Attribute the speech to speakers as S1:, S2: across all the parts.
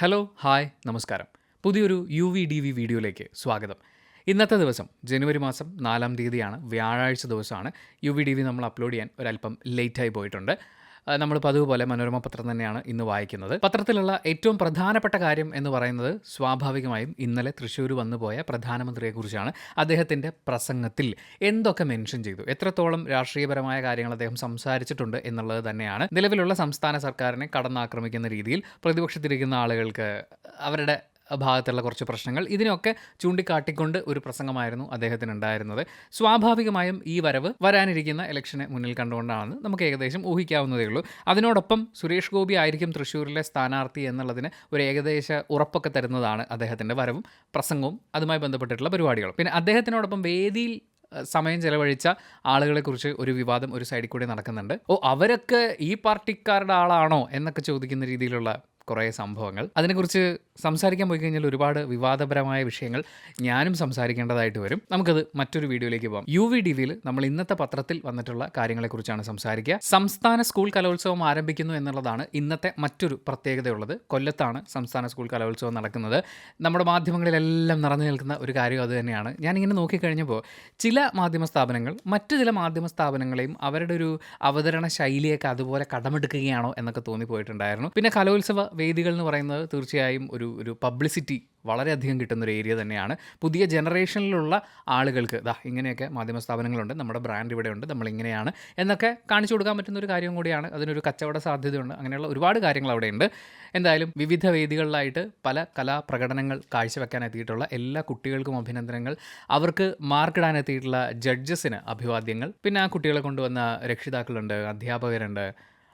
S1: Hello hi നമസ്കാരം. പുതിയൊരു U V D V വീഡിയോയിലേക്ക് സ്വാഗതം. ഇന്നത്തെ ദിവസം ജനുവരി മാസം നാലാം തീയതിയാണ് വ്യാഴാഴ്ച ദിവസമാണ്. യു വി ഡി വി നമ്മൾ അപ്ലോഡ് ചെയ്യാൻ ഒരല്പം ലേറ്റായി പോയിട്ടുണ്ട്. നമ്മൾ പതിവ് പോലെ മനോരമ പത്രം തന്നെയാണ് ഇന്ന് വായിക്കുന്നത്. പത്രത്തിലുള്ള ഏറ്റവും പ്രധാനപ്പെട്ട കാര്യം എന്ന് പറയുന്നത് സ്വാഭാവികമായും ഇന്നലെ തൃശ്ശൂർ വന്നുപോയ പ്രധാനമന്ത്രിയെക്കുറിച്ചാണ് അദ്ദേഹത്തിന്റെ പ്രസംഗത്തിൽ എന്തൊക്കെ മെൻഷൻ ചെയ്തു? എത്രത്തോളം രാഷ്ട്രീയപരമായ കാര്യങ്ങൾ അദ്ദേഹം സംസാരിച്ചിട്ടുണ്ട് എന്നുള്ളത് തന്നെയാണ്. നിലവിലുള്ള സംസ്ഥാന സർക്കാരിനെ കടന്നാക്രമിക്കുന്ന രീതിയിൽ പ്രതിപക്ഷത്തിരിക്കുന്ന ആളുകൾക്ക് അവരുടെ ഭാഗത്തുള്ള കുറച്ച് പ്രശ്നങ്ങൾ. ഇതിനൊക്കെ ചൂണ്ടിക്കാട്ടിക്കൊണ്ട് ഒരു പ്രസംഗമായിരുന്നു അദ്ദേഹത്തിന് ഉണ്ടായിരുന്നത് സ്വാഭാവികമായും ഈ വരവ് വരാനിരിക്കുന്ന ഇലക്ഷനെ മുന്നിൽ കണ്ടുകൊണ്ടാണെന്ന് നമുക്ക് ഏകദേശം ഊഹിക്കാവുന്നതേ ഉള്ളൂ. അതിനോടൊപ്പം സുരേഷ് ഗോപി ആയിരിക്കും തൃശ്ശൂരിലെ സ്ഥാനാർത്ഥി എന്നുള്ളതിന് ഒരു ഏകദേശ ഉറപ്പൊക്കെ തരുന്നതാണ് അദ്ദേഹത്തിന്റെ വരവും പ്രസംഗവും അതുമായി ബന്ധപ്പെട്ടിട്ടുള്ള പരിപാടികളും. പിന്നെ അദ്ദേഹത്തിനോടൊപ്പം വേദിയിൽ സമയം ചെലവഴിച്ച ആളുകളെക്കുറിച്ച് ഒരു വിവാദം ഒരു സൈഡിൽ കൂടി നടക്കുന്നുണ്ട്. ഓ അവരൊക്കെ ഈ പാർട്ടിക്കാരുടെ ആളാണോ എന്നൊക്കെ ചോദിക്കുന്ന രീതിയിലുള്ള കുറേ സംഭവങ്ങൾ. അതിനെക്കുറിച്ച് സംസാരിക്കാൻ പോയി കഴിഞ്ഞാൽ ഒരുപാട് വിവാദപരമായ വിഷയങ്ങൾ ഞാനും സംസാരിക്കേണ്ടതായിട്ട് വരും. നമുക്കത് മറ്റൊരു വീഡിയോയിലേക്ക് പോകാം. യു വി ഡി വിയിൽ നമ്മൾ ഇന്നത്തെ പത്രത്തിൽ വന്നിട്ടുള്ള കാര്യങ്ങളെക്കുറിച്ചാണ് സംസാരിക്കുക. സംസ്ഥാന സ്കൂൾ കലോത്സവം ആരംഭിക്കുന്നു എന്നുള്ളതാണ് ഇന്നത്തെ മറ്റൊരു പ്രത്യേകതയുള്ളത്. കൊല്ലത്താണ് സംസ്ഥാന സ്കൂൾ കലോത്സവം നടക്കുന്നത്. നമ്മുടെ മാധ്യമങ്ങളിലെല്ലാം നിറഞ്ഞു നിൽക്കുന്ന ഒരു കാര്യം അത് തന്നെയാണ്. ഞാനിങ്ങനെ നോക്കിക്കഴിഞ്ഞപ്പോൾ ചില മാധ്യമ സ്ഥാപനങ്ങൾ മറ്റു ചില മാധ്യമ സ്ഥാപനങ്ങളെയും അവരുടെ ഒരു അവതരണ ശൈലിയൊക്കെ അതുപോലെ കടമെടുക്കുകയാണോ എന്നൊക്കെ തോന്നിപ്പോയിട്ടുണ്ടായിരുന്നു. പിന്നെ കലോത്സവ വേദികൾ എന്ന് പറയുന്നത് തീർച്ചയായും ഒരു ഒരു പബ്ലിസിറ്റി വളരെയധികം കിട്ടുന്ന ഒരു ഏരിയ തന്നെയാണ്. പുതിയ ജനറേഷനിലുള്ള ആളുകൾക്ക് ദാ ഇങ്ങനെയൊക്കെ മാധ്യമ സ്ഥാപനങ്ങളുണ്ട് നമ്മുടെ ബ്രാൻഡ് ഇവിടെയുണ്ട് നമ്മളിങ്ങനെയാണ് എന്നൊക്കെ കാണിച്ചു കൊടുക്കാൻ പറ്റുന്ന ഒരു കാര്യം കൂടിയാണ്. അതിനൊരു കച്ചവട സാധ്യതയുണ്ട്. അങ്ങനെയുള്ള ഒരുപാട് കാര്യങ്ങൾ അവിടെയുണ്ട്. എന്തായാലും വിവിധ വേദികളിലായിട്ട് പല കലാപ്രകടനങ്ങൾ കാഴ്ചവെക്കാൻ എത്തിയിട്ടുള്ള എല്ലാ കുട്ടികൾക്കും അഭിനന്ദനങ്ങൾ. അവർക്ക് മാർക്കിടാൻ എത്തിയിട്ടുള്ള ജഡ്ജസിന് അഭിവാദ്യങ്ങൾ. പിന്നെ ആ കുട്ടികളെ കൊണ്ടുവന്ന രക്ഷിതാക്കളുണ്ട് അധ്യാപകരുണ്ട്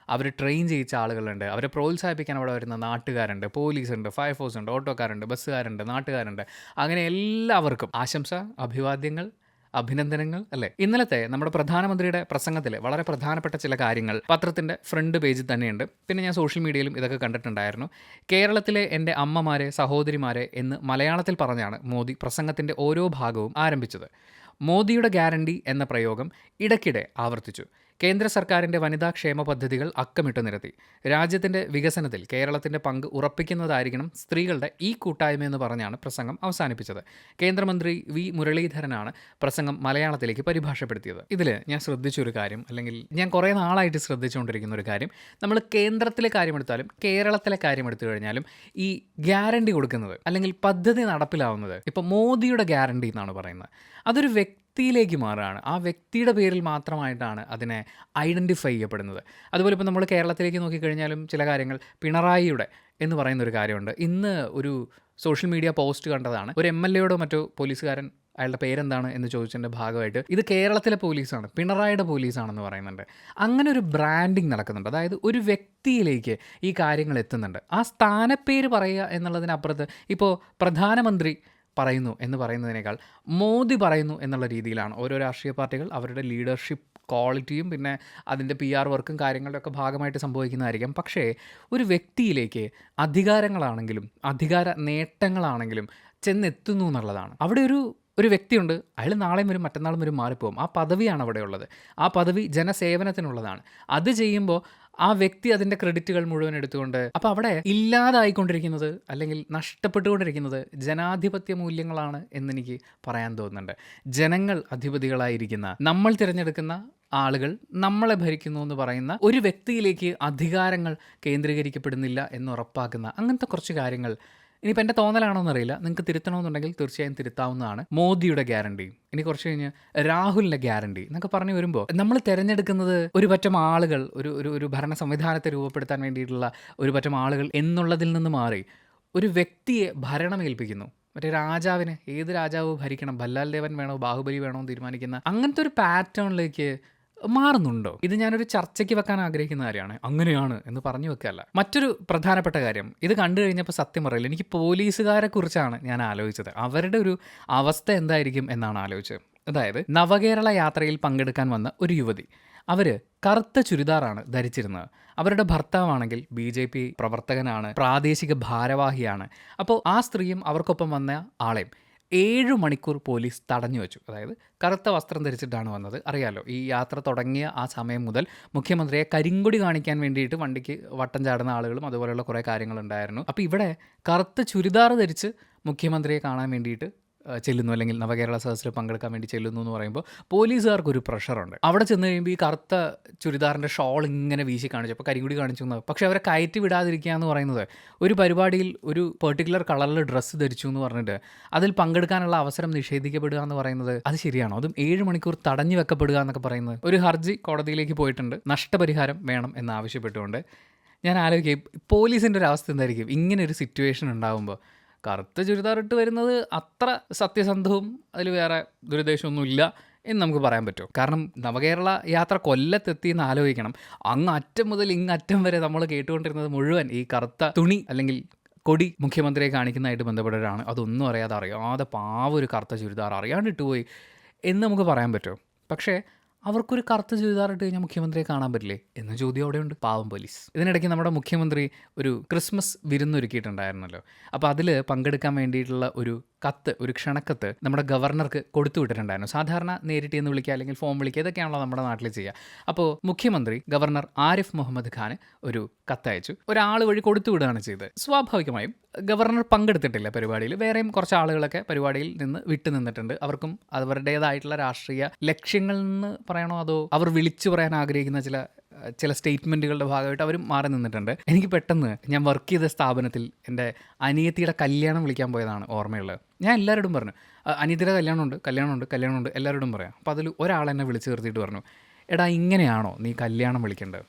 S1: അവർ ട്രെയിൻ ചെയ്യിച്ച ആളുകളുണ്ട്. അവരെ പ്രോത്സാഹിപ്പിക്കാൻ അവിടെ വരുന്ന നാട്ടുകാരുണ്ട്. പോലീസുണ്ട് ഫയർഫോഴ്സ് ഉണ്ട് ഓട്ടോക്കാരുണ്ട് ബസ്സുകാരുണ്ട് നാട്ടുകാരുണ്ട്. അങ്ങനെ എല്ലാവർക്കും ആശംസ അഭിവാദ്യങ്ങൾ അഭിനന്ദനങ്ങൾ അല്ലേ? ഇന്നലത്തെ നമ്മുടെ പ്രധാനമന്ത്രിയുടെ പ്രസംഗത്തിൽ വളരെ പ്രധാനപ്പെട്ട ചില കാര്യങ്ങൾ പത്രത്തിന്റെ ഫ്രണ്ട് പേജിൽ തന്നെയുണ്ട്. പിന്നെ ഞാൻ സോഷ്യൽ മീഡിയയിലും ഇതൊക്കെ കണ്ടിട്ടുണ്ടായിരുന്നു. കേരളത്തിലെ എന്റെ അമ്മമാരെ സഹോദരിമാരെ എന്ന് മലയാളത്തിൽ പറഞ്ഞാണ് മോദി പ്രസംഗത്തിന്റെ ഓരോ ഭാഗവും ആരംഭിച്ചത്. മോദിയുടെ ഗ്യാരണ്ടി എന്ന പ്രയോഗം ഇടയ്ക്കിടെ ആവർത്തിച്ചു. കേന്ദ്ര സർക്കാരിന്റെ വനിതാ ക്ഷേമ പദ്ധതികൾ അക്കമിട്ട് നിരത്തി. രാജ്യത്തിന്റെ വികസനത്തിൽ കേരളത്തിന്റെ പങ്ക് ഉറപ്പിക്കുന്നതായിരിക്കണം സ്ത്രീകളുടെ ഈ കൂട്ടായ്മയെന്ന് പറഞ്ഞാണ് പ്രസംഗം അവസാനിപ്പിച്ചത്. കേന്ദ്രമന്ത്രി വി. മുരളീധരനാണ് പ്രസംഗം മലയാളത്തിലേക്ക് പരിഭാഷപ്പെടുത്തിയത്. ഇതിൽ ഞാൻ ശ്രദ്ധിച്ചൊരു കാര്യം അല്ലെങ്കിൽ ഞാൻ കുറേ നാളായിട്ട് ശ്രദ്ധിച്ചുകൊണ്ടിരിക്കുന്ന ഒരു കാര്യം. നമ്മൾ കേന്ദ്രത്തിലെ കാര്യമെടുത്താലും കേരളത്തിലെ കാര്യമെടുത്തു കഴിഞ്ഞാലും ഈ ഗ്യാരണ്ടി കൊടുക്കുന്നത് അല്ലെങ്കിൽ പദ്ധതി നടപ്പിലാവുന്നത് ഇപ്പോൾ മോദിയുടെ ഗ്യാരണ്ടി എന്നാണ് പറയുന്നത്. അതൊരു വ്യക്തിയിലേക്ക് മാറുകയാണ്. ആ വ്യക്തിയുടെ പേരിൽ മാത്രമായിട്ടാണ് അതിനെ ഐഡന്റിഫൈ ചെയ്യപ്പെടുന്നത്. അതുപോലെ ഇപ്പോൾ നമ്മൾ കേരളത്തിലേക്ക് നോക്കിക്കഴിഞ്ഞാലും ചില കാര്യങ്ങൾ പിണറായിയുടെ എന്ന് പറയുന്ന ഒരു കാര്യമുണ്ട്. ഇന്ന് ഒരു സോഷ്യൽ മീഡിയ പോസ്റ്റ് കണ്ടതാണ്. ഒരു എം എൽ എയോടോ മറ്റോ പോലീസുകാരൻ അയാളുടെ പേരെന്താണ് എന്ന് ചോദിച്ചതിന്റെ ഭാഗമായിട്ട് ഇത് കേരളത്തിലെ പോലീസാണ് പിണറായിയുടെ പോലീസാണെന്ന് പറയുന്നുണ്ട്. അങ്ങനെ ഒരു ബ്രാൻഡിങ് നടക്കുന്നുണ്ട്. അതായത് ഒരു വ്യക്തിയിലേക്ക് ഈ കാര്യങ്ങൾ എത്തുന്നുണ്ട്. ആ സ്ഥാനപ്പേര് പറയുക എന്നുള്ളതിനപ്പുറത്ത് ഇപ്പോൾ പ്രധാനമന്ത്രി പറയുന്നു എന്ന് പറയുന്നതിനേക്കാൾ മോദി പറയുന്നു എന്നുള്ള രീതിയിലാണ്. ഓരോ രാഷ്ട്രീയ പാർട്ടികൾ അവരുടെ ലീഡർഷിപ്പ് ക്വാളിറ്റിയും പിന്നെ അതിന്റെ പി ആർ വർക്കും കാര്യങ്ങളുടെയൊക്കെ ഭാഗമായിട്ട് സംഭവിക്കുന്നതായിരിക്കാം. പക്ഷേ ഒരു വ്യക്തിയിലേക്ക് അധികാരങ്ങളാണെങ്കിലും അധികാര നേട്ടങ്ങളാണെങ്കിലും ചെന്നെത്തുന്നു എന്നുള്ളതാണ്. അവിടെ ഒരു ഒരു വ്യക്തിയുണ്ട്. അയാൾ നാളെയും വരും മറ്റന്നാളും വരും മാറിപ്പോകും ആ പദവിയാണ് അവിടെ ഉള്ളത് ആ പദവി ജനസേവനത്തിനുള്ളതാണ്. അത് ചെയ്യുമ്പോൾ ആ വ്യക്തി അതിന്റെ ക്രെഡിറ്റുകൾ മുഴുവൻ എടുത്തുകൊണ്ട് അപ്പോൾ അവിടെ ഇല്ലാതായിക്കൊണ്ടിരിക്കുന്നത് അല്ലെങ്കിൽ നഷ്ടപ്പെട്ടുകൊണ്ടിരിക്കുന്നത് ജനാധിപത്യ മൂല്യങ്ങളാണ് എന്നെനിക്ക് പറയാൻ തോന്നുന്നുണ്ട്. ജനങ്ങൾ അധിപതികളായിരിക്കുന്ന നമ്മൾ തിരഞ്ഞെടുക്കുന്ന ആളുകൾ നമ്മളെ ഭരിക്കുന്നു എന്ന് പറയുന്ന ഒരു വ്യക്തിയിലേക്ക് അധികാരങ്ങൾ കേന്ദ്രീകരിക്കപ്പെടുന്നില്ല എന്ന് ഉറപ്പാക്കുന്ന അങ്ങനത്തെ കുറച്ച് കാര്യങ്ങൾ ഇനിയിപ്പോൾ എന്റെ തോന്നലാണോ എന്നറിയില്ല നിങ്ങൾക്ക് തിരുത്തണമെന്നുണ്ടെങ്കിൽ തീർച്ചയായും തിരുത്താവുന്നതാണ്. മോദിയുടെ ഗ്യാരണ്ടി. ഇനി കുറച്ച് കഴിഞ്ഞ് രാഹുലിന്റെ ഗ്യാരണ്ടി എന്നൊക്കെ പറഞ്ഞു വരുമ്പോൾ നമ്മൾ തിരഞ്ഞെടുക്കുന്നത് ഒരു പറ്റം ആളുകൾ ഒരു ഒരു ഒരു ഭരണ സംവിധാനത്തെ രൂപപ്പെടുത്താൻ വേണ്ടിയിട്ടുള്ള ഒരു പറ്റം ആളുകൾ എന്നുള്ളതിൽ നിന്ന് മാറി ഒരു വ്യക്തിയെ ഭരണം ഏൽപ്പിക്കുന്നു മറ്റേ രാജാവിന് ഏത് രാജാവ് ഭരിക്കണം? ഭല്ലാൽ ദേവൻ വേണോ? ബാഹുബലി വേണോ തീരുമാനിക്കുന്ന അങ്ങനത്തെ ഒരു പാറ്റേണിലേക്ക് മാറുന്നുണ്ടോ? ഇത് ഞാനൊരു ചർച്ചയ്ക്ക് വെക്കാൻ ആഗ്രഹിക്കുന്ന കാര്യമാണ്. അങ്ങനെയാണ് എന്ന് പറഞ്ഞു വെക്കല്ല മറ്റൊരു പ്രധാനപ്പെട്ട കാര്യം ഇത് കണ്ടു കഴിഞ്ഞപ്പോൾ സത്യം പറയില്ല. എനിക്ക് പോലീസുകാരെ കുറിച്ചാണ് ഞാൻ ആലോചിച്ചത്. അവരുടെ ഒരു അവസ്ഥ എന്തായിരിക്കും എന്നാണ് ആലോചിച്ചത്. അതായത് നവകേരള യാത്രയിൽ പങ്കെടുക്കാൻ വന്ന ഒരു യുവതി. അവർ കറുത്ത ചുരിദാറാണ് ധരിച്ചിരുന്നത്. അവരുടെ ഭർത്താവാണെങ്കിൽ ബി ജെ പി പ്രവർത്തകനാണ് പ്രാദേശിക ഭാരവാഹിയാണ്. അപ്പോൾ ആ സ്ത്രീയും അവർക്കൊപ്പം വന്ന ആളെയും. ഏഴ് മണിക്കൂർ പോലീസ് തടഞ്ഞു വെച്ചു. അതായത് കറുത്ത വസ്ത്രം ധരിച്ചിട്ടാണ് വന്നത്. അറിയാലോ ഈ യാത്ര തുടങ്ങിയ ആ സമയം മുതൽ മുഖ്യമന്ത്രിയെ കരിങ്കൊടി കാണിക്കാൻ വേണ്ടിയിട്ട് വണ്ടിക്ക് വട്ടം ചാടുന്ന ആളുകളും അതുപോലെയുള്ള കുറേ കാര്യങ്ങളുണ്ടായിരുന്നു. അപ്പോൾ ഇവിടെ കറുത്ത ചുരിദാർ ധരിച്ച് മുഖ്യമന്ത്രിയെ കാണാൻ വേണ്ടിയിട്ട് ചെല്ലുന്നു അല്ലെങ്കിൽ നവകേരള സദസ്സിൽ പങ്കെടുക്കാൻ വേണ്ടി ചെല്ലുന്നു എന്ന് പറയുമ്പോൾ പോലീസുകാർക്ക് ഒരു പ്രഷറുണ്ട്. അവിടെ ചെന്ന് കഴിയുമ്പോൾ ഈ കറുത്ത ചുരിദാറിന്റെ ഷോൾ ഇങ്ങനെ വീശി കാണിച്ചു. അപ്പോൾ കരിങ്കുടി കാണിച്ചു എന്ന് പക്ഷേ അവരെ കയറ്റി വിടാതിരിക്കുക എന്ന് പറയുന്നത് ഒരു പരിപാടിയിൽ ഒരു പെർട്ടിക്കുലർ കളറിൽ ഡ്രസ്സ് ധരിച്ചു എന്ന് പറഞ്ഞിട്ട് അതിൽ പങ്കെടുക്കാനുള്ള അവസരം നിഷേധിക്കപ്പെടുക എന്ന് പറയുന്നത് അത് ശരിയാണോ? അതും ഏഴ് മണിക്കൂർ തടഞ്ഞു വെക്കപ്പെടുക എന്നൊക്കെ പറയുന്നത് ഒരു ഹർജി കോടതിയിലേക്ക് പോയിട്ടുണ്ട്. നഷ്ടപരിഹാരം വേണം എന്ന് ആവശ്യപ്പെട്ടുകൊണ്ട്. ഞാൻ ആലോചിക്കും പോലീസിന്റെ ഒരു അവസ്ഥ എന്തായിരിക്കും? ഇങ്ങനെ ഒരു സിറ്റുവേഷൻ ഉണ്ടാകുമ്പോൾ കറുത്ത ചുരിദാർ ഇട്ട് വരുന്നത് അത്ര സത്യസന്ധവും അതിൽ വേറെ ദുരുദ്ദേശമൊന്നുമില്ല എന്ന് നമുക്ക് പറയാൻ പറ്റും. കാരണം നവകേരള യാത്ര കൊല്ലത്തെത്തി എന്ന് ആലോചിക്കണം. അങ്ങ് അറ്റം മുതൽ ഇങ്ങറ്റം വരെ നമ്മൾ കേട്ടുകൊണ്ടിരുന്നത് മുഴുവൻ ഈ കറുത്ത തുണി അല്ലെങ്കിൽ കൊടി മുഖ്യമന്ത്രിയെ കാണിക്കുന്നതായിട്ട് ബന്ധപ്പെട്ടവരാണ്. അതൊന്നും അറിയാതെ അറിയാതെ പാവ ഒരു കറുത്ത ചുരിദാർ അറിയാണ്ടിട്ട് പോയി എന്ന് നമുക്ക് പറയാൻ പറ്റും. പക്ഷേ അവർക്കൊരു കറുത്ത ചുരിദാർ ഇട്ട് കഴിഞ്ഞാൽ മുഖ്യമന്ത്രിയെ കാണാൻ പറ്റില്ലേ എന്ന ചോദ്യം അവിടെയുണ്ട്. പാവം പോലീസ്. ഇതിനിടയ്ക്ക് നമ്മുടെ മുഖ്യമന്ത്രി ഒരു ക്രിസ്മസ് വിരുന്നൊരുക്കിയിട്ടുണ്ടായിരുന്നല്ലോ. അപ്പോൾ അതിൽ പങ്കെടുക്കാൻ വേണ്ടിയിട്ടുള്ള ഒരു കത്ത് ഒരു ക്ഷണക്കത്ത് നമ്മുടെ ഗവർണർക്ക് കൊടുത്തു വിട്ടിട്ടുണ്ടായിരുന്നു. സാധാരണ നേരിട്ട് എന്ന് വിളിക്കുക അല്ലെങ്കിൽ ഫോം വിളിക്കുക ഇതൊക്കെയാണല്ലോ നമ്മുടെ നാട്ടിൽ ചെയ്യുക. അപ്പോൾ മുഖ്യമന്ത്രി ഗവർണർ ആരിഫ് മുഹമ്മദ് ഖാന് ഒരു കത്തയച്ചു ഒരാൾ വഴി കൊടുത്തു വിടുകയാണ് ചെയ്തത്. സ്വാഭാവികമായും ഗവർണർ പങ്കെടുത്തിട്ടില്ല പരിപാടിയിൽ. വേറെയും കുറച്ച് ആളുകളൊക്കെ പരിപാടിയിൽ നിന്ന് വിട്ടു നിന്നിട്ടുണ്ട്. അവർക്കും അവരുടേതായിട്ടുള്ള രാഷ്ട്രീയ ലക്ഷ്യങ്ങളിൽ നിന്ന് പറയണോ അതോ അവർ വിളിച്ചു പറയാൻ ആഗ്രഹിക്കുന്ന ചില ചില സ്റ്റേറ്റ്മെന്റുകളുടെ ഭാഗമായിട്ട് അവർ മാറി നിന്നിട്ടുണ്ട്. എനിക്ക് പെട്ടെന്ന് ഞാൻ വർക്ക് ചെയ്ത സ്ഥാപനത്തിൽ എന്റെ അനിയത്തിയുടെ കല്യാണം വിളിക്കാൻ പോയതാണ് ഓർമ്മയുള്ളത്. ഞാൻ എല്ലാവരോടും പറഞ്ഞു "അ- അനിയത്തിയുടെ കല്യാണമുണ്ട് കല്യാണമുണ്ട് കല്യാണമുണ്ട് എല്ലാവരോടും പറയാം. അപ്പോൾ അതിൽ ഒരാൾ എന്നെ വിളിച്ച് നിർത്തിയിട്ട് പറഞ്ഞു എടാ ഇങ്ങനെയാണോ നീ കല്യാണം വിളിക്കേണ്ടത്?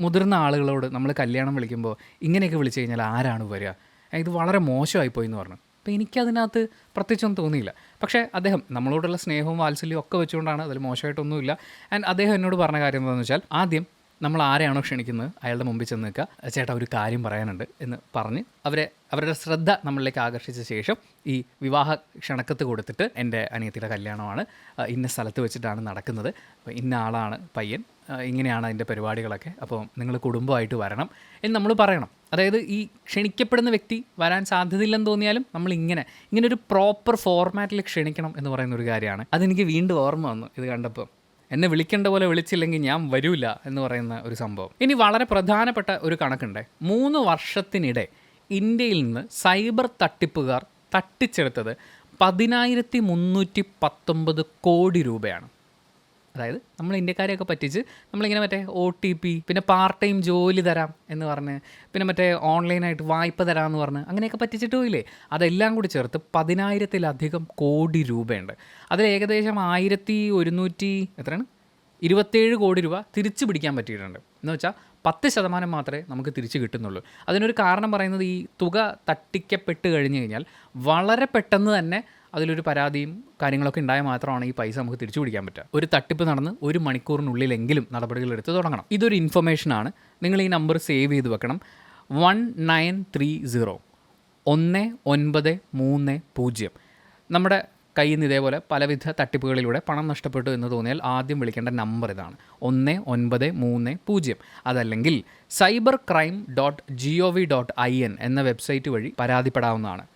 S1: മുതിർന്ന ആളുകളോട് നമ്മൾ കല്യാണം വിളിക്കുമ്പോൾ ഇങ്ങനെയൊക്കെ വിളിച്ചു കഴിഞ്ഞാൽ ആരാണ് വരിക? ഇത് വളരെ മോശമായിപ്പോയി എന്ന് പറഞ്ഞു. അപ്പോൾ എനിക്കതിനകത്ത് പ്രത്യേകിച്ചൊന്നും തോന്നിയില്ല. പക്ഷേ അദ്ദേഹം നമ്മളോടുള്ള സ്നേഹവും വാത്സല്യവും ഒക്കെ വെച്ചുകൊണ്ടാണ് അതിൽ മോശമായിട്ടൊന്നുമില്ല. ആൻഡ് അദ്ദേഹം എന്നോട് പറഞ്ഞ കാര്യം എന്താണെന്ന് വെച്ചാൽ ആദ്യം നമ്മൾ ആരെയാണോ ക്ഷണിക്കുന്നത്? അയാളുടെ മുമ്പിൽ ചെന്ന് നിൽക്കുക. ചേട്ടാ ഒരു കാര്യം പറയാനുണ്ട് എന്ന് പറഞ്ഞ് അവരെ അവരുടെ ശ്രദ്ധ നമ്മളിലേക്ക് ആകർഷിച്ച ശേഷം ഈ വിവാഹ ക്ഷണക്കത്ത് കൊടുത്തിട്ട് എന്റെ അനിയത്തിയുടെ കല്യാണമാണ്. ഇന്ന സ്ഥലത്ത് വെച്ചിട്ടാണ് നടക്കുന്നത്. അപ്പോൾ ഇന്ന ആളാണ് പയ്യൻ. ഇങ്ങനെയാണ് അതിന്റെ പരിപാടികളൊക്കെ. അപ്പോൾ നിങ്ങൾ കുടുംബമായിട്ട് വരണം എന്ന് നമ്മൾ പറയണം. അതായത് ഈ ക്ഷണിക്കപ്പെടുന്ന വ്യക്തി വരാൻ സാധ്യതയില്ലെന്ന് തോന്നിയാലും നമ്മൾ ഇങ്ങനെ ഇങ്ങനെ ഒരു പ്രോപ്പർ ഫോർമാറ്റിൽ ക്ഷണിക്കണം എന്ന് പറയുന്ന ഒരു കാര്യമാണ്. അതെനിക്ക് വീണ്ടും ഓർമ്മ വന്നു ഇത് കണ്ടപ്പോൾ. എന്നെ വിളിക്കേണ്ട പോലെ വിളിച്ചില്ലെങ്കിൽ ഞാൻ വരില്ല എന്ന് പറയുന്ന ഒരു സംഭവം. ഇനി വളരെ പ്രധാനപ്പെട്ട ഒരു കണക്കുണ്ട്. മൂന്ന് വർഷത്തിനിടെ ഇന്ത്യയിൽ നിന്ന് സൈബർ തട്ടിപ്പുകാർ തട്ടിച്ചെടുത്തത് പതിനായിരത്തി മുന്നൂറ്റി പത്തൊമ്പത് കോടി രൂപയാണ്. അതായത് നമ്മൾ ഇന്ത്യക്കാരെയൊക്കെ പറ്റിച്ച് നമ്മളിങ്ങനെ മറ്റേ ഒ ടി പി പിന്നെ പാർട്ട് ടൈം ജോലി തരാം എന്ന് പറഞ്ഞ് പിന്നെ മറ്റേ ഓൺലൈനായിട്ട് വായ്പ തരാമെന്ന് പറഞ്ഞ് അങ്ങനെയൊക്കെ പറ്റിച്ചിട്ട് പോയില്ലേ അതെല്ലാം കൂടി ചേർത്ത് പതിനായിരത്തിലധികം കോടി രൂപയുണ്ട്. അതിൽ ഏകദേശം ആയിരത്തി ഒരുന്നൂറ്റി എത്രയാണ്? ഇരുപത്തേഴ് കോടി രൂപ തിരിച്ചു പിടിക്കാൻ പറ്റിയിട്ടുണ്ട്. എന്ന് വെച്ചാൽ പത്ത് ശതമാനം മാത്രമേ നമുക്ക് തിരിച്ചു കിട്ടുന്നുള്ളൂ. അതിനൊരു കാരണം പറയുന്നത് ഈ തുക തട്ടിക്കപ്പെട്ട് കഴിഞ്ഞ് കഴിഞ്ഞാൽ വളരെ പെട്ടെന്ന് തന്നെ അതിലൊരു പരാതിയും കാര്യങ്ങളൊക്കെ ഉണ്ടായാൽ മാത്രമാണ് ഈ പൈസ നമുക്ക് തിരിച്ചു പിടിക്കാൻ പറ്റുക. ഒരു തട്ടിപ്പ് നടന്ന് ഒരു മണിക്കൂറിനുള്ളിലെങ്കിലും നടപടികൾ എടുത്ത് തുടങ്ങണം. ഇതൊരു ഇൻഫർമേഷനാണ്. നിങ്ങൾ ഈ നമ്പർ സേവ് ചെയ്ത് വെക്കണം. വൺ നയൻ ത്രീ സീറോ ഒന്ന് ഒൻപത് മൂന്ന് പൂജ്യം. നമ്മുടെ കയ്യിൽ നിന്ന് ഇതേപോലെ പലവിധ തട്ടിപ്പുകളിലൂടെ പണം നഷ്ടപ്പെട്ടു എന്ന് തോന്നിയാൽ ആദ്യം വിളിക്കേണ്ട നമ്പർ ഇതാണ്. ഒന്ന് ഒൻപത് മൂന്ന് പൂജ്യം. അതല്ലെങ്കിൽ cyber crime dot G O V dot I N എന്ന വെബ്സൈറ്റ് വഴി പരാതിപ്പെടാവുന്നതാണ്.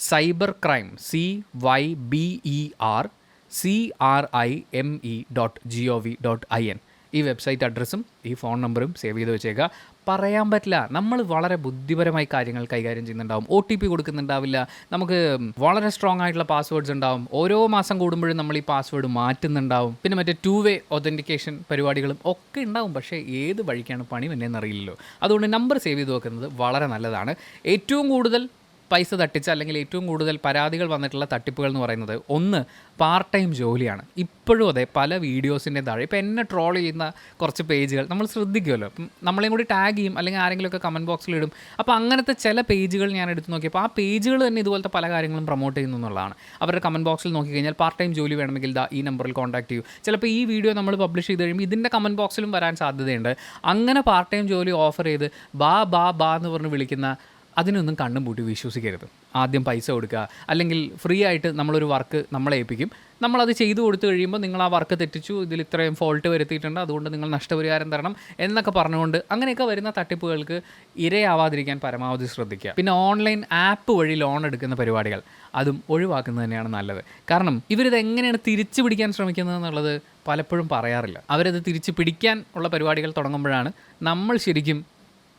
S1: Cyber crime C Y B E R C R I M E dot G O V dot I N ഈ വെബ്സൈറ്റ് അഡ്രസ്സും ഈ ഫോൺ നമ്പറും save ചെയ്ത് വെച്ചേക്കുക. പറയാൻ പറ്റില്ല. നമ്മൾ വളരെ ബുദ്ധിപരമായി കാര്യങ്ങൾ കൈകാര്യം ചെയ്യുന്നുണ്ടാവും. ഒ ടി പി കൊടുക്കുന്നുണ്ടാവില്ല. നമുക്ക് വളരെ സ്ട്രോങ് ആയിട്ടുള്ള പാസ്വേഡ്സ് ഉണ്ടാവും. ഓരോ മാസം കൂടുമ്പോഴും നമ്മൾ ഈ പാസ്വേഡ് മാറ്റുന്നുണ്ടാവും. പിന്നെ മറ്റേ ടു വേ ഒതന്റിക്കേഷൻ പരിപാടികളും ഒക്കെ ഉണ്ടാവും. പക്ഷേ ഏത് വഴിക്കാണ് പണി വന്നതെന്ന് അറിയില്ലല്ലോ. അതുകൊണ്ട് നമ്പർ സേവ് ചെയ്ത് വെക്കുന്നത് വളരെ നല്ലതാണ്. ഏറ്റവും കൂടുതൽ പൈസ തട്ടിച്ച അല്ലെങ്കിൽ ഏറ്റവും കൂടുതൽ പരാതികൾ വന്നിട്ടുള്ള തട്ടിപ്പുകൾ എന്ന് പറയുന്നത് ഒന്ന് പാർട്ട് ടൈം ജോലിയാണ്. ഇപ്പോഴും അതെ പല വീഡിയോസിന്റെ താഴെ ഇപ്പോൾ എന്നെ ട്രോൾ ചെയ്യുന്ന കുറച്ച് പേജുകൾ നമ്മൾ ശ്രദ്ധിക്കുമല്ലോ. അപ്പം നമ്മളെയും കൂടി ടാഗ് ചെയ്യും അല്ലെങ്കിൽ ആരെങ്കിലുമൊക്കെ കമന്റ് ബോക്സിൽ ഇടും. അപ്പോൾ അങ്ങനത്തെ ചില പേജുകൾ ഞാൻ എടുത്ത് നോക്കിയപ്പോൾ ആ പേജുകൾ തന്നെ ഇതുപോലത്തെ പല കാര്യങ്ങളും പ്രൊമോട്ട് ചെയ്യുന്നു എന്നുള്ളതാണ്. അവരുടെ കമന്റ് ബോക്സിൽ നോക്കിക്കഴിഞ്ഞാൽ പാർട്ട് ടൈം ജോലി വേണമെങ്കിൽ ദാ ഈ നമ്പറിൽ കോൺടാക്ട് ചെയ്യൂ. ചിലപ്പോൾ ഈ വീഡിയോ നമ്മൾ പബ്ലിഷ് ചെയ്ത് കഴിയുമ്പോൾ ഇതിന്റെ കമന്റ് ബോക്സിലും വരാൻ സാധ്യതയുണ്ട്. അങ്ങനെ പാർട്ട് ടൈം ജോലി ഓഫർ ചെയ്ത് ബാ ബാ ബാ എന്ന് പറഞ്ഞ് വിളിക്കുന്ന അതിനൊന്നും കണ്ണും പൂട്ടി വിശ്വസിക്കരുത്. ആദ്യം പൈസ കൊടുക്കുക അല്ലെങ്കിൽ ഫ്രീ ആയിട്ട് നമ്മളൊരു വർക്ക് നമ്മളെ ഏൽപ്പിക്കും. നമ്മളത് ചെയ്തു കൊടുത്തു കഴിയുമ്പോൾ നിങ്ങൾ ആ വർക്ക് തെറ്റിച്ചു ഇതിൽ ഇത്രയും ഫോൾട്ട് വരുത്തിയിട്ടുണ്ട് അതുകൊണ്ട് നിങ്ങൾ നഷ്ടപരിഹാരം തരണം എന്നൊക്കെ പറഞ്ഞുകൊണ്ട് അങ്ങനെയൊക്കെ വരുന്ന തട്ടിപ്പുകൾക്ക് ഇരയാവാതിരിക്കാൻ പരമാവധി ശ്രദ്ധിക്കുക. പിന്നെ ഓൺലൈൻ ആപ്പ് വഴി ലോൺ എടുക്കുന്ന പരിപാടികൾ അതും ഒഴിവാക്കുന്നത് തന്നെയാണ് നല്ലത്. കാരണം ഇവരിത് എങ്ങനെയാണ് തിരിച്ചു പിടിക്കാൻ ശ്രമിക്കുന്നത് എന്നുള്ളത് പലപ്പോഴും പറയാറില്ല. അവരത് തിരിച്ച് പിടിക്കാൻ ഉള്ള പരിപാടികൾ തുടങ്ങുമ്പോഴാണ് നമ്മൾ ശരിക്കും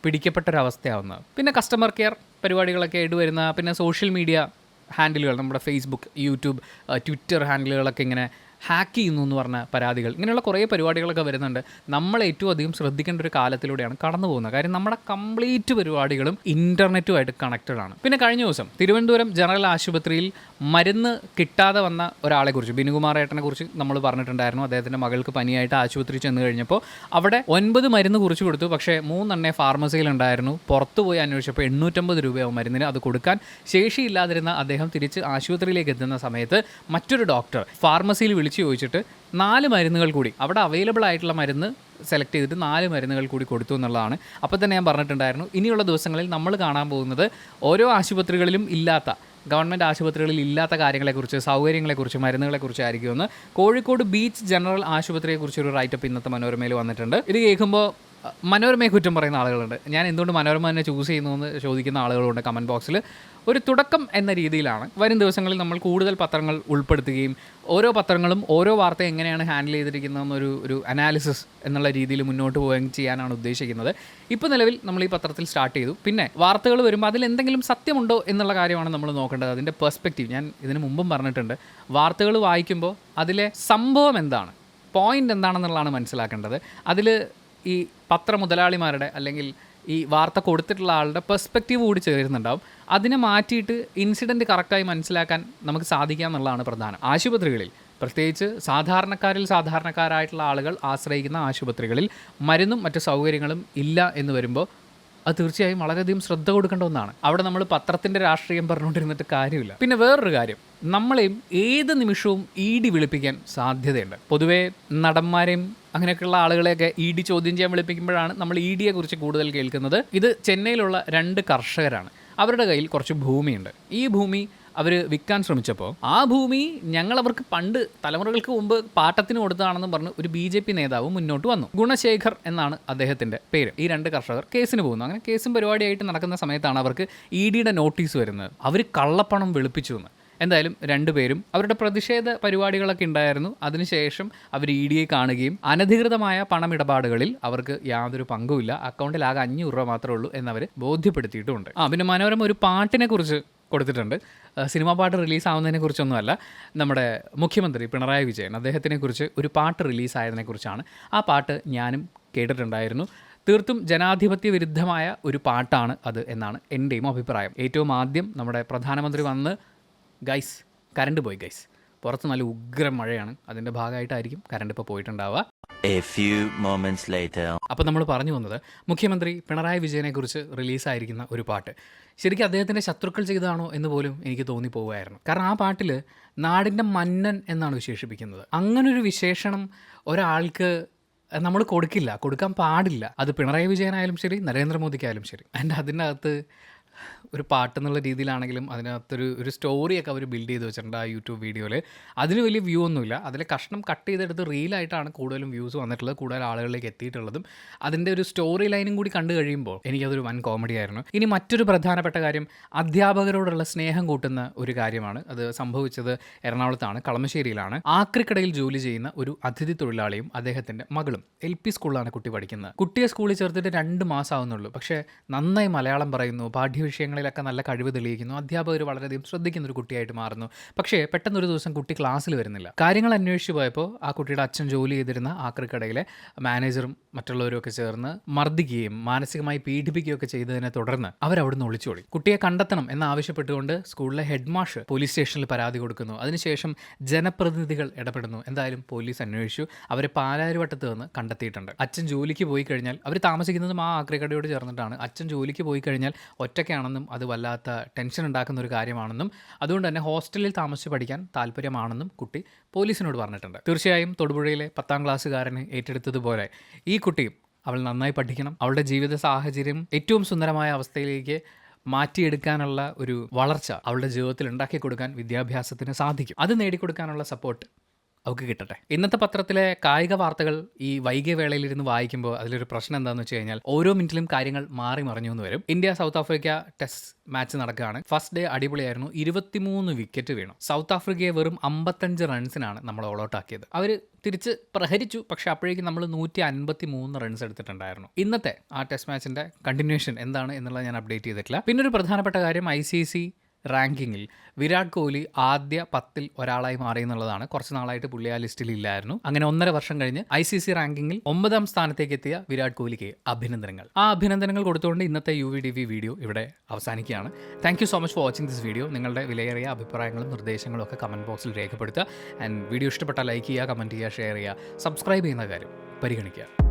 S1: പിടിക്കപ്പെട്ടൊരവസ്ഥയാവുന്നത്. പിന്നെ കസ്റ്റമർ കെയർ പരിപാടികളൊക്കെ ആയിട്ട് വരുന്ന പിന്നെ സോഷ്യൽ മീഡിയ ഹാൻഡിലുകൾ നമ്മുടെ ഫേസ്ബുക്ക് യൂട്യൂബ് ട്വിറ്റർ ഹാൻഡിലുകളൊക്കെ ഇങ്ങനെ ഹാക്ക് ചെയ്യുന്നു എന്ന് പറഞ്ഞ പരാതികൾ ഇങ്ങനെയുള്ള കുറേ പരിപാടികളൊക്കെ വരുന്നുണ്ട്. നമ്മൾ ഏറ്റവും അധികം ശ്രദ്ധിക്കേണ്ട ഒരു കാലത്തിലൂടെയാണ് കടന്നു പോകുന്നത്. കാര്യം നമ്മുടെ കംപ്ലീറ്റ് പരിപാടികളും ഇന്റർനെറ്റുമായിട്ട് കണക്റ്റഡ് ആണ്. പിന്നെ കഴിഞ്ഞ ദിവസം തിരുവനന്തപുരം ജനറൽ ആശുപത്രിയിൽ മരുന്ന് കിട്ടാതെ വന്ന ഒരാളെ കുറിച്ച് ബിനുകുമാർ ഏട്ടനെ കുറിച്ച് നമ്മൾ പറഞ്ഞിട്ടുണ്ടായിരുന്നു. അദ്ദേഹത്തിന്റെ മകൾക്ക് പനിയായിട്ട് ആശുപത്രി ചെന്ന് കഴിഞ്ഞപ്പോൾ അവിടെ ഒൻപത് മരുന്ന് കുറിച്ച് കൊടുത്തു. പക്ഷേ മൂന്നെണ്ണേ ഫാർമസിയിൽ ഉണ്ടായിരുന്നു. പുറത്തു പോയി അന്വേഷിച്ചപ്പോൾ എണ്ണൂറ്റമ്പത് രൂപയാവും മരുന്നിന് അത് കൊടുക്കാൻ. ശേഷിയില്ലാതിരുന്ന അദ്ദേഹം തിരിച്ച് ആശുപത്രിയിലേക്ക് എത്തുന്ന സമയത്ത് മറ്റൊരു ഡോക്ടർ ഫാർമസിയിൽ വിളിച്ചു ചോദിച്ചിട്ട് നാല് മരുന്നുകൾ കൂടി അവിടെ അവൈലബിൾ ആയിട്ടുള്ള മരുന്ന് സെലക്ട് ചെയ്തിട്ട് നാല് മരുന്നുകൾ കൂടി കൊടുത്തു എന്നുള്ളതാണ്. അപ്പോൾ തന്നെ ഞാൻ പറഞ്ഞിട്ടുണ്ടായിരുന്നു ഇനിയുള്ള ദിവസങ്ങളിൽ നമ്മൾ കാണാൻ പോകുന്നത് ഓരോ ആശുപത്രികളിലും ഇല്ലാത്ത ഗവൺമെന്റ് ആശുപത്രികളിൽ ഇല്ലാത്ത കാര്യങ്ങളെക്കുറിച്ച് സൗകര്യങ്ങളെക്കുറിച്ച് മരുന്നുകളെക്കുറിച്ച് ആയിരിക്കുമെന്ന് കോഴിക്കോട് ബീച്ച് ജനറൽ ആശുപത്രിയെക്കുറിച്ച് ഒരു റൈറ്റപ്പ് ഇന്നത്തെ മനോരമയിൽ വന്നിട്ടുണ്ട്. ഇത് കേൾക്കുമ്പോൾ മനോരമയെ കുറ്റം പറയുന്ന ആളുകളുണ്ട്. ഞാൻ എന്തുകൊണ്ട് മനോരമ തന്നെ ചൂസ് ചെയ്യുന്നു എന്ന് ചോദിക്കുന്ന ആളുകളുണ്ട് കമന്റ് ബോക്സിൽ ഒരു തുടക്കം എന്ന രീതിയിലാണ്. വരും ദിവസങ്ങളിൽ നമ്മൾ കൂടുതൽ പത്രങ്ങൾ ഉൾപ്പെടുത്തുകയും ഓരോ പത്രങ്ങളും ഓരോ വാർത്ത എങ്ങനെയാണ് ഹാൻഡിൽ ചെയ്തിരിക്കുന്നതെന്നൊരു ഒരു അനാലിസിസ് എന്നുള്ള രീതിയിൽ മുന്നോട്ട് പോവുകയും ചെയ്യാനാണ് ഉദ്ദേശിക്കുന്നത്. ഇപ്പോൾ നിലവിൽ നമ്മൾ ഈ പത്രത്തിൽ സ്റ്റാർട്ട് ചെയ്തു. പിന്നെ വാർത്തകൾ വരുമ്പോൾ അതിൽ എന്തെങ്കിലും സത്യമുണ്ടോ എന്നുള്ള കാര്യമാണ് നമ്മൾ നോക്കേണ്ടത്. അതിന്റെ പെർസ്പെക്റ്റീവ് ഞാൻ ഇതിന് മുമ്പും പറഞ്ഞിട്ടുണ്ട്. വാർത്തകൾ വായിക്കുമ്പോൾ അതിലെ സംഭവം എന്താണ്? പോയിന്റ് എന്താണെന്നുള്ളതാണ് മനസ്സിലാക്കേണ്ടത്. അതിൽ ഈ പത്ര മുതലാളിമാരുടെ അല്ലെങ്കിൽ ഈ വാർത്ത കൊടുത്തിട്ടുള്ള ആളുടെ പെർസ്പെക്റ്റീവ് കൂടി ചേരുന്നുണ്ടാവും. അതിനെ മാറ്റിയിട്ട് ഇൻസിഡന്റ് കറക്റ്റായി മനസ്സിലാക്കാൻ നമുക്ക് സാധിക്കുക എന്നുള്ളതാണ് പ്രധാനം. ആശുപത്രികളിൽ പ്രത്യേകിച്ച് സാധാരണക്കാരിൽ സാധാരണക്കാരായിട്ടുള്ള ആളുകൾ ആശ്രയിക്കുന്ന ആശുപത്രികളിൽ മരുന്നും മറ്റു സൗകര്യങ്ങളും ഇല്ല എന്ന് വരുമ്പോൾ അത് തീർച്ചയായും വളരെയധികം ശ്രദ്ധ കൊടുക്കേണ്ട ഒന്നാണ്. അവിടെ നമ്മൾ പത്രത്തിന്റെ രാഷ്ട്രീയം പറഞ്ഞുകൊണ്ടിരുന്നിട്ട് കാര്യമില്ല. പിന്നെ വേറൊരു കാര്യം. നമ്മളെയും ഏത് നിമിഷവും ഇ ഡി വിളിപ്പിക്കാൻ സാധ്യതയുണ്ട്. പൊതുവേ നടന്മാരെയും അങ്ങനെയൊക്കെയുള്ള ആളുകളെയൊക്കെ ഇ ഡി ചോദ്യം ചെയ്യാൻ വിളിപ്പിക്കുമ്പോഴാണ് നമ്മൾ ഇ ഡിയെ കുറിച്ച് കൂടുതൽ കേൾക്കുന്നത്. ഇത് ചെന്നൈയിലുള്ള രണ്ട് കർഷകരാണ്. അവരുടെ കയ്യിൽ കുറച്ച് ഭൂമിയുണ്ട്. ഈ ഭൂമി അവർ വിൽക്കാൻ ശ്രമിച്ചപ്പോൾ ആ ഭൂമി ഞങ്ങൾ അവർക്ക് പണ്ട് തലമുറകൾക്ക് മുമ്പ് പാട്ടത്തിന് കൊടുത്തതാണെന്ന് പറഞ്ഞ് ഒരു ബി ജെ പി നേതാവ് മുന്നോട്ട് വന്നു. ഗുണശേഖർ എന്നാണ് അദ്ദേഹത്തിന്റെ പേര്. ഈ രണ്ട് കർഷകർ കേസിന് പോകുന്നു. അങ്ങനെ കേസും പരിപാടിയായിട്ട് നടക്കുന്ന സമയത്താണ് അവർക്ക് ഇ ഡിയുടെ നോട്ടീസ് വരുന്നത്. അവർ കള്ളപ്പണം വെളുപ്പിച്ചു എന്ന്. എന്തായാലും രണ്ടുപേരും അവരുടെ പ്രതിഷേധ പരിപാടികളൊക്കെ ഉണ്ടായിരുന്നു. അതിനുശേഷം അവർ ഇ ഡിയെ കാണുകയും അനധികൃതമായ പണമിടപാടുകളിൽ അവർക്ക് യാതൊരു പങ്കുമില്ല. അക്കൗണ്ടിൽ ആകെ അഞ്ഞൂറ് രൂപ മാത്രമേ ഉള്ളൂ എന്നവർ ബോധ്യപ്പെടുത്തിയിട്ടുമുണ്ട് ആ പിന്നെ മനോരമ ഒരു പാട്ടിനെ കുറിച്ച് കൊടുത്തിട്ടുണ്ട്. സിനിമാ പാട്ട് റിലീസാവുന്നതിനെ കുറിച്ചൊന്നുമല്ല. നമ്മുടെ മുഖ്യമന്ത്രി പിണറായി വിജയൻ അദ്ദേഹത്തിനെ കുറിച്ച് ഒരു പാട്ട് റിലീസായതിനെ കുറിച്ചാണ്. ആ പാട്ട് ഞാനും കേട്ടിട്ടുണ്ടായിരുന്നു. തീർത്തും ജനാധിപത്യ വിരുദ്ധമായ ഒരു പാട്ടാണ് അത് എന്നാണ് എന്റെയും അഭിപ്രായം. ഏറ്റവും ആദ്യം നമ്മുടെ പ്രധാനമന്ത്രി വന്ന് ഗൈസ് കരണ്ട് പോയി ഗൈസ്. പുറത്ത് നല്ല ഉഗ്രം മഴയാണ്. അതിന്റെ ഭാഗമായിട്ടായിരിക്കും കറണ്ട് ഇപ്പോൾ പോയിട്ടുണ്ടാവുക.
S2: A few moments later.
S1: അപ്പോൾ നമ്മൾ പറഞ്ഞു വന്നത് മുഖ്യമന്ത്രി പിണറായി വിജയനെക്കുറിച്ച് റിലീസായിരിക്കുന്ന ഒരു പാട്ട്. ശരിക്കും അദ്ദേഹത്തിന്റെ ശത്രുക്കൾ ചെയ്തതാണോ എന്ന് പോലും എനിക്ക് തോന്നിപ്പോവുമായിരുന്നു കാരണം ആ പാട്ടിൽ നാടിന്റെ മന്നൻ എന്നാണ് വിശേഷിപ്പിക്കുന്നത്. അങ്ങനൊരു വിശേഷണം ഒരാൾക്ക് നമ്മൾ കൊടുക്കില്ല. കൊടുക്കാൻ പാടില്ല. അത് പിണറായി വിജയനായാലും ശരി നരേന്ദ്രമോദിക്കായാലും ശരി. അതിന്റെ അതിനകത്ത് ഒരു പാട്ട് എന്നുള്ള രീതിയിലാണെങ്കിലും അതിനകത്തൊരു ഒരു സ്റ്റോറിയൊക്കെ അവർ ബിൽഡ് ചെയ്ത് വെച്ചിട്ടുണ്ട് ആ യൂട്യൂബ് വീഡിയോയിൽ അതിന് വലിയ വ്യൂ ഒന്നുമില്ല. അതിലെ കഷ്ണം കട്ട് ചെയ്തെടുത്ത് റീലായിട്ടാണ് കൂടുതലും വ്യൂസ് വന്നിട്ടുള്ളത് കൂടുതൽ ആളുകളിലേക്ക് എത്തിയിട്ടുള്ളതും. അതിന്റെ ഒരു സ്റ്റോറി ലൈനും കൂടി കണ്ടു കഴിയുമ്പോൾ എനിക്കതൊരു വൻ കോമഡി ആയിരുന്നു. ഇനി മറ്റൊരു പ്രധാനപ്പെട്ട കാര്യം അധ്യാപകരോടുള്ള സ്നേഹം കൂട്ടുന്ന ഒരു കാര്യമാണ്. അത് സംഭവിച്ചത് എറണാകുളത്താണ് കളമശ്ശേരിയിലാണ്. ആക്രിക്കടയിൽ ജോലി ചെയ്യുന്ന ഒരു അതിഥി തൊഴിലാളിയും അദ്ദേഹത്തിന്റെ മകളും എൽ പി സ്കൂളിലാണ് കുട്ടി പഠിക്കുന്നത്. കുട്ടിയെ സ്കൂളിൽ ചേർത്തിട്ട് രണ്ട് മാസം ആവുന്നുള്ളൂ പക്ഷേ നന്നായി മലയാളം പറയുന്നു പാഠ്യവിഷയങ്ങളിലൊക്കെ നല്ല കഴിവ് തെളിയിക്കുന്നു. അധ്യാപകർ വളരെയധികം ശ്രദ്ധിക്കുന്ന ഒരു കുട്ടിയായിട്ട് മാറുന്നു. പക്ഷേ പെട്ടെന്ന് ഒരു ദിവസം കുട്ടി ക്ലാസ്സിൽ വരുന്നില്ല. കാര്യങ്ങൾ അന്വേഷിച്ച് പോയപ്പോൾ ആ കുട്ടിയുടെ അച്ഛൻ ജോലി ചെയ്തിരുന്ന ആക്രിക്കടയിലെ മാനേജറും മറ്റുള്ളവരും ഒക്കെ ചേർന്ന് മർദ്ദിക്കുകയും മാനസികമായി പീഡിപ്പിക്കുകയൊക്കെ ചെയ്തതിനെ തുടർന്ന് അവരവിടുന്ന് ഒളിച്ചോടി. കുട്ടിയെ കണ്ടെത്തണം എന്നാവശ്യപ്പെട്ടുകൊണ്ട് സ്കൂളിലെ ഹെഡ് മാഷ് പോലീസ് സ്റ്റേഷനിൽ പരാതി കൊടുക്കുന്നു. അതിനുശേഷം ജനപ്രതിനിധികൾ ഇടപെടുന്നു. എന്തായാലും പോലീസ് അന്വേഷിച്ചു. അവരെ പാലാരിവട്ടത്ത് നിന്ന് കണ്ടെത്തിയിട്ടുണ്ട്. അച്ഛൻ ജോലിക്ക് പോയി കഴിഞ്ഞാൽ അവർ താമസിക്കുന്നതും ആ ആക്രിക്കടയോട് ചേർന്നിട്ടാണ്. അച്ഛൻ ജോലിക്ക് പോയി കഴിഞ്ഞാൽ ഒറ്റയ്ക്കാണെന്നും അത് വല്ലാത്ത ടെൻഷൻ ഉണ്ടാക്കുന്ന ഒരു കാര്യമാണെന്നും അതുകൊണ്ട് തന്നെ ഹോസ്റ്റലിൽ താമസിച്ച് പഠിക്കാൻ താല്പര്യമാണെന്നും കുട്ടി പോലീസിനോട് പറഞ്ഞിട്ടുണ്ട്. തീർച്ചയായും തൊടുപുഴയിലെ പത്താം ക്ലാസ്സുകാരന് ഏറ്റെടുത്തതുപോലെ ഈ കുട്ടിയും അവൾ നന്നായി പഠിക്കണം. അവളുടെ ജീവിത സാഹചര്യം ഏറ്റവും സുന്ദരമായ അവസ്ഥയിലേക്ക് മാറ്റിയെടുക്കാനുള്ള ഒരു വളർച്ച അവളുടെ ജീവിതത്തിൽ ഉണ്ടാക്കി കൊടുക്കാൻ വിദ്യാഭ്യാസത്തിന് സാധിക്കും. അത് നേടിക്കൊടുക്കാനുള്ള സപ്പോർട്ട് അവൾക്ക് കിട്ടട്ടെ. ഇന്നത്തെ പത്രത്തിലെ കായിക വാർത്തകൾ ഈ വൈകിയ വേളയിലിരുന്ന് വായിക്കുമ്പോൾ അതിലൊരു പ്രശ്നം എന്താണെന്ന് വെച്ച് കഴിഞ്ഞാൽ ഓരോ മിനിറ്റിലും കാര്യങ്ങൾ മാറി മറിഞ്ഞു എന്ന് വരും. India south Africa test match നടക്കുകയാണ്. ഫസ്റ്റ് ഡേ അടിപൊളിയായിരുന്നു. ഇരുപത്തിമൂന്ന് വിക്കറ്റ് വീണു. സൗത്ത് ആഫ്രിക്കയെ വെറും അമ്പത്തഞ്ച് റൺസിനാണ് നമ്മൾ ഓൾ ഔട്ട് ആക്കിയത്. അവർ തിരിച്ച് പ്രഹരിച്ചു. പക്ഷെ അപ്പോഴേക്കും നമ്മൾ നൂറ്റി അൻപത്തി മൂന്ന് റൺസ് എടുത്തിട്ടുണ്ടായിരുന്നു. ഇന്നത്തെ ആ ടെസ്റ്റ് മാച്ചിന്റെ കണ്ടിന്യൂഷൻ എന്താണ് എന്നുള്ളത് ഞാൻ അപ്ഡേറ്റ് ചെയ്തിട്ടില്ല. പിന്നെ ഒരു പ്രധാനപ്പെട്ട കാര്യം ഐ സി സി റാങ്കിങ്ങിൽ. വിരാട് കോഹ്ലി ആദ്യ പത്തിൽ ഒരാളായി മാറി എന്നുള്ളതാണ്. കുറച്ച് നാളായിട്ട് പുള്ളി ആ ലിസ്റ്റിൽ ഇല്ലായിരുന്നു. അങ്ങനെ ഒന്നര വർഷം കഴിഞ്ഞ് ഐ സി സി റാങ്കിങ്ങിൽ ഒമ്പതാം സ്ഥാനത്തേക്ക് എത്തിയ വിരാട് കോഹ്ലിക്ക് അഭിനന്ദനങ്ങൾ. ആ അഭിനന്ദനങ്ങൾ കൊടുത്തുകൊണ്ട് ഇന്നത്തെ U V D V video ഇവിടെ അവസാനിക്കുകയാണ്. Thank you so much for watching this video നിങ്ങളുടെ വിലയേറിയ അഭിപ്രായങ്ങളും നിർദ്ദേശങ്ങളും ഒക്കെ കമന്റ് ബോക്സിൽ രേഖപ്പെടുത്തുക. ആൻഡ് വീഡിയോ ഇഷ്ടപ്പെട്ടാൽ ലൈക്ക് ചെയ്യുക കമന്റ് ചെയ്യുക ഷെയർ ചെയ്യുക സബ്സ്ക്രൈബ് ചെയ്യുന്ന കാര്യം പരിഗണിക്കുക.